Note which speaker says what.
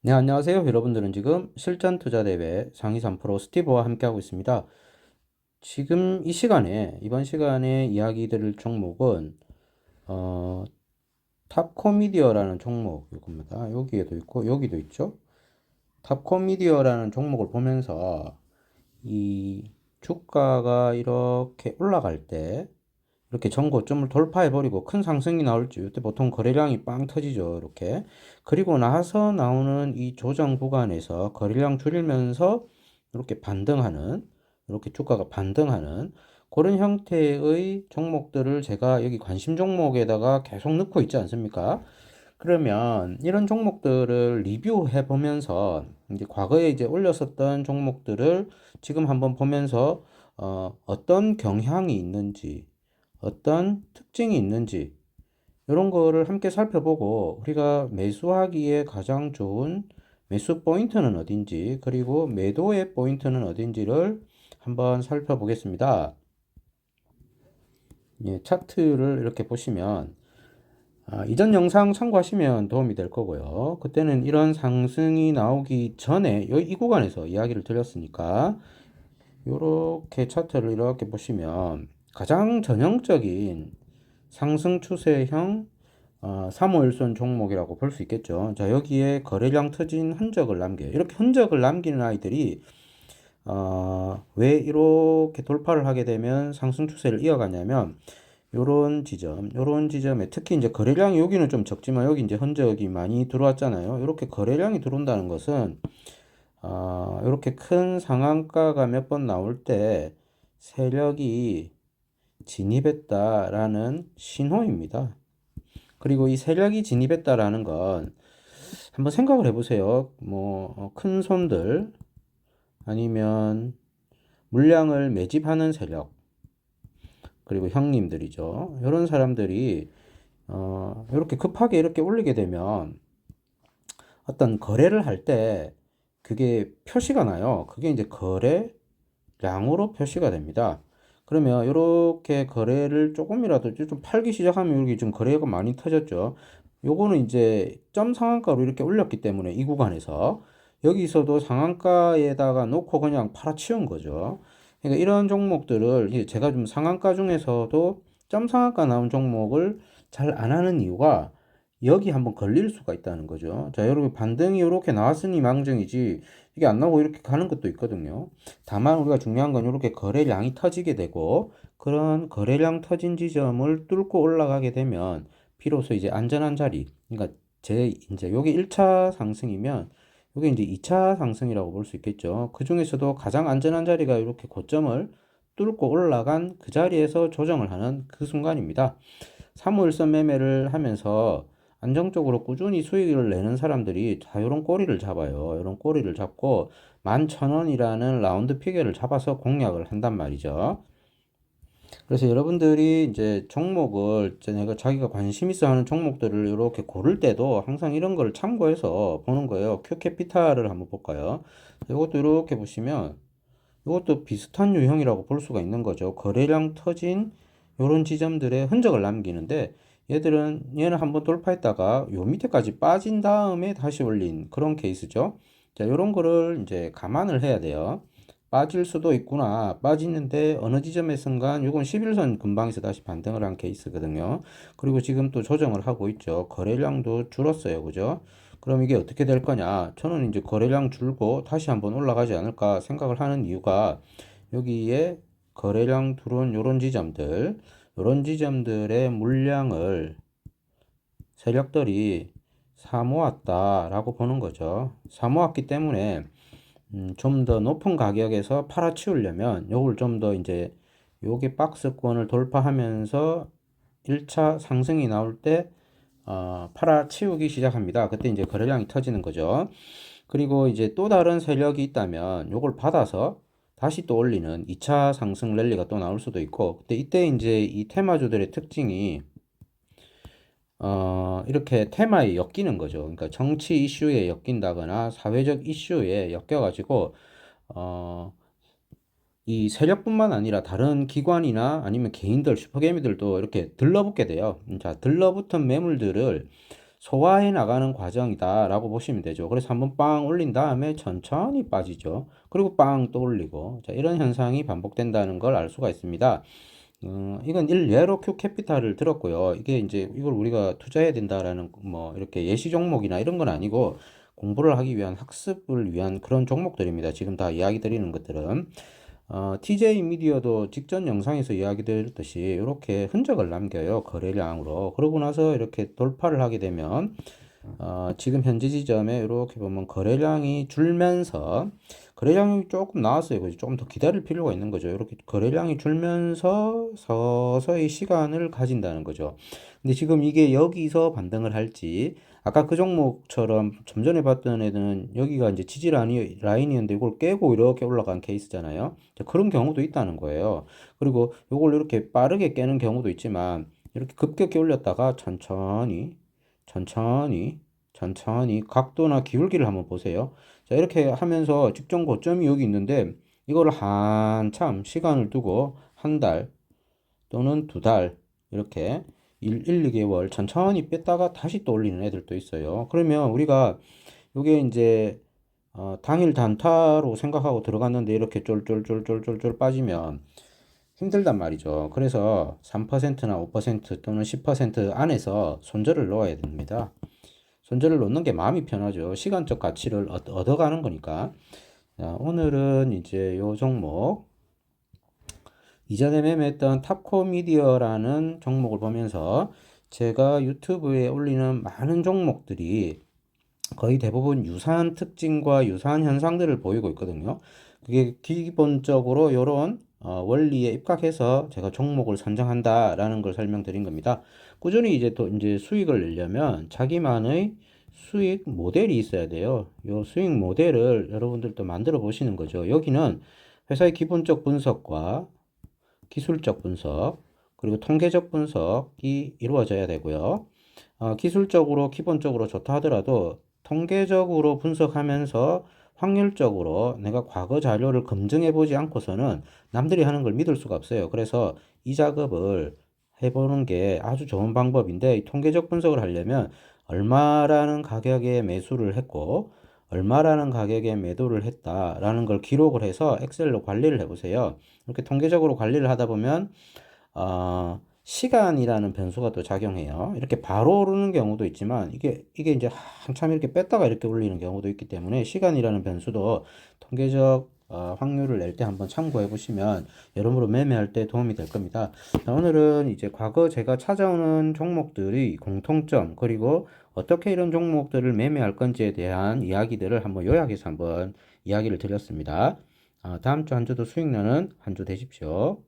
Speaker 1: 네, 안녕하세요. 여러분들은 지금 실전 투자 대회 상위 3% 스티브와 함께하고 있습니다. 지금 이 시간에, 이번 시간에 이야기 드릴 종목은, 어, 탑코미디어라는 종목, 이겁니다. 여기에도 있고, 여기도 있죠. 탑코미디어라는 종목을 보면서 이 주가가 이렇게 올라갈 때, 이렇게 전고점을 돌파해버리고 큰 상승이 나올지 이때 보통 거래량이 빵 터지죠 이렇게 그리고 나서 나오는 이 조정 구간에서 거래량 줄이면서 이렇게 반등하는 이렇게 주가가 반등하는 그런 형태의 종목들을 제가 여기 관심 종목에다가 계속 넣고 있지 않습니까? 그러면 이런 종목들을 리뷰해 보면서 이제 과거에 이제 올렸었던 종목들을 지금 한번 보면서 어, 어떤 경향이 있는지 어떤 특징이 있는지 이런 거를 함께 살펴보고 우리가 매수하기에 가장 좋은 매수 포인트는 어딘지 그리고 매도의 포인트는 어딘지를 한번 살펴보겠습니다. 예, 차트를 이렇게 보시면 아, 이전 영상 참고하시면 도움이 될 거고요. 그때는 이런 상승이 나오기 전에 이 구간에서 이야기를 드렸으니까 이렇게 차트를 이렇게 보시면 가장 전형적인 상승 추세형 어, 3호일선 종목이라고 볼 수 있겠죠. 자, 여기에 거래량 터진 흔적을 남겨요. 이렇게 흔적을 남기는 아이들이 어, 왜 이렇게 돌파를 하게 되면 상승 추세를 이어가냐면 요런 지점, 요런 지점에 특히 이제 거래량이 여기는 좀 적지만 여기 이제 흔적이 많이 들어왔잖아요. 이렇게 거래량이 들어온다는 것은 어, 이렇게 큰 상한가가 몇 번 나올 때 세력이 진입했다라는 신호입니다. 그리고 이 세력이 진입했다라는 건 한번 생각을 해보세요. 뭐, 큰 손들, 아니면 물량을 매집하는 세력, 그리고 형님들이죠. 이런 사람들이, 어, 이렇게 급하게 이렇게 올리게 되면 어떤 거래를 할 때 그게 표시가 나요. 그게 이제 거래량으로 표시가 됩니다. 그러면 이렇게 거래를 조금이라도 좀 팔기 시작하면 여기 좀 거래가 많이 터졌죠. 요거는 이제 점 상한가로 이렇게 올렸기 때문에 이 구간에서 여기서도 상한가에다가 놓고 그냥 팔아치운 거죠. 그러니까 이런 종목들을 제가 좀 상한가 중에서도 점 상한가 나온 종목을 잘 안 하는 이유가 여기 한번 걸릴 수가 있다는 거죠. 자, 여러분 반등이 이렇게 나왔으니 망정이지 이게 안 나오고 이렇게 가는 것도 있거든요. 다만 우리가 중요한 건 이렇게 거래량이 터지게 되고 그런 거래량 터진 지점을 뚫고 올라가게 되면 비로소 이제 안전한 자리. 그러니까 제 이제 여기 1차 상승이면 여기 이제 2차 상승이라고 볼 수 있겠죠. 그 중에서도 가장 안전한 자리가 이렇게 고점을 뚫고 올라간 그 자리에서 조정을 하는 그 순간입니다. 3호 일선 매매를 하면서 안정적으로 꾸준히 수익을 내는 사람들이 자 이런 꼬리를 잡아요. 이런 꼬리를 잡고 11,000원이라는 라운드 피겨를 잡아서 공략을 한단 말이죠. 그래서 여러분들이 이제 종목을 내가 자기가 관심 있어 하는 종목들을 이렇게 고를 때도 항상 이런 걸 참고해서 보는 거예요. 큐캐피탈을 한번 볼까요? 이것도 이렇게 보시면 이것도 비슷한 유형이라고 볼 수가 있는 거죠. 거래량 터진 이런 지점들의 흔적을 남기는데 얘들은 얘는 한번 돌파했다가 요 밑에까지 빠진 다음에 다시 올린 그런 케이스죠. 자, 요런 거를 이제 감안을 해야 돼요. 빠질 수도 있구나. 빠지는데 어느 지점에 순간 이건 11선 근방에서 다시 반등을 한 케이스거든요. 그리고 지금 또 조정을 하고 있죠. 거래량도 줄었어요. 그죠? 그럼 이게 어떻게 될 거냐? 저는 이제 거래량 줄고 다시 한번 올라가지 않을까 생각을 하는 이유가 여기에 거래량 들어온 요런 지점들 이런 지점들의 물량을 세력들이 사모았다라고 보는 거죠. 사모았기 때문에 음, 좀 더 높은 가격에서 팔아치우려면 요걸 좀 더 이제 요게 박스권을 돌파하면서 1차 상승이 나올 때 어, 팔아치우기 시작합니다. 그때 이제 거래량이 터지는 거죠. 그리고 이제 또 다른 세력이 있다면 요걸 받아서 다시 또 올리는 2차 상승 랠리가 또 나올 수도 있고 근데 이때 이제 이 테마주들의 특징이 어, 이렇게 테마에 엮이는 거죠. 그러니까 정치 이슈에 엮인다거나 사회적 이슈에 엮여가지고 어, 이 세력뿐만 아니라 다른 기관이나 아니면 개인들, 슈퍼개미들도 이렇게 들러붙게 돼요. 자, 들러붙은 매물들을 소화해 나가는 과정이다라고 보시면 되죠. 그래서 한번 빵 올린 다음에 천천히 빠지죠. 그리고 빵 또 올리고 자, 이런 현상이 반복된다는 걸 알 수가 있습니다. 어, 이건 일례로 Q 캐피탈을 들었고요. 이게 이제 이걸 우리가 투자해야 된다라는 뭐 이렇게 예시 종목이나 이런 건 아니고 공부를 하기 위한 학습을 위한 그런 종목들입니다. 지금 다 이야기 드리는 것들은 어, TJ 미디어도 직전 영상에서 이야기 드렸듯이 이렇게 흔적을 남겨요. 거래량으로. 그러고 나서 이렇게 돌파를 하게 되면 어, 지금 현재 지점에 이렇게 보면 거래량이 줄면서 거래량이 조금 나왔어요. 그죠? 조금 더 기다릴 필요가 있는 거죠. 이렇게 거래량이 줄면서 서서히 시간을 가진다는 거죠. 근데 지금 이게 여기서 반등을 할지 아까 그 종목처럼 좀 전에 봤던 애는 여기가 이제 지지 라인이, 라인이었는데 이걸 깨고 이렇게 올라간 케이스잖아요. 자, 그런 경우도 있다는 거예요. 그리고 이걸 이렇게 빠르게 깨는 경우도 있지만 이렇게 급격히 올렸다가 천천히 천천히 천천히 각도나 기울기를 한번 보세요. 자, 이렇게 하면서 직전 고점이 여기 있는데 이거를 한참 시간을 두고 한 달 또는 두 달 이렇게 1, 1, 2개월 천천히 뺐다가 다시 또 올리는 애들도 있어요. 그러면 우리가 이게 이제 어, 당일 단타로 생각하고 들어갔는데 이렇게 쫄쫄쫄쫄쫄쫄 빠지면 힘들단 말이죠. 그래서 3%나 5% 또는 10% 안에서 손절을 넣어야 됩니다. 손절을 놓는 게 마음이 편하죠. 시간적 가치를 얻- 얻어가는 거니까. 자, 오늘은 이제 요 종목 이전에 매매했던 탑코미디어라는 종목을 보면서 제가 유튜브에 올리는 많은 종목들이 거의 대부분 유사한 특징과 유사한 현상들을 보이고 있거든요. 그게 기본적으로 이런 원리에 입각해서 제가 종목을 선정한다라는 걸 설명드린 겁니다. 꾸준히 이제 또 이제 수익을 내려면 자기만의 수익 모델이 있어야 돼요. 요 수익 모델을 여러분들도 만들어 보시는 거죠. 여기는 회사의 기본적 분석과 기술적 분석, 그리고 통계적 분석이 이루어져야 되고요. 어, 기술적으로 기본적으로 좋다 하더라도 통계적으로 분석하면서 확률적으로 내가 과거 자료를 검증해 보지 않고서는 남들이 하는 걸 믿을 수가 없어요. 그래서 이 작업을 해보는 게 아주 좋은 방법인데 이 통계적 분석을 하려면 얼마라는 가격에 매수를 했고 얼마라는 가격에 매도를 했다라는 걸 기록을 해서 엑셀로 관리를 해보세요. 이렇게 통계적으로 관리를 하다 보면 어, 시간이라는 변수가 또 작용해요. 이렇게 바로 오르는 경우도 있지만 이게 이게 이제 한참 이렇게 뺐다가 이렇게 올리는 경우도 있기 때문에 시간이라는 변수도 통계적 어, 확률을 낼 때 한번 참고해 보시면 여러모로 매매할 때 도움이 될 겁니다. 자, 오늘은 이제 과거 제가 찾아오는 종목들의 공통점 그리고 어떻게 이런 종목들을 매매할 건지에 대한 이야기들을 한번 요약해서 한번 이야기를 드렸습니다. 아, 다음 주 한 주도 수익 나는 한 주 되십시오.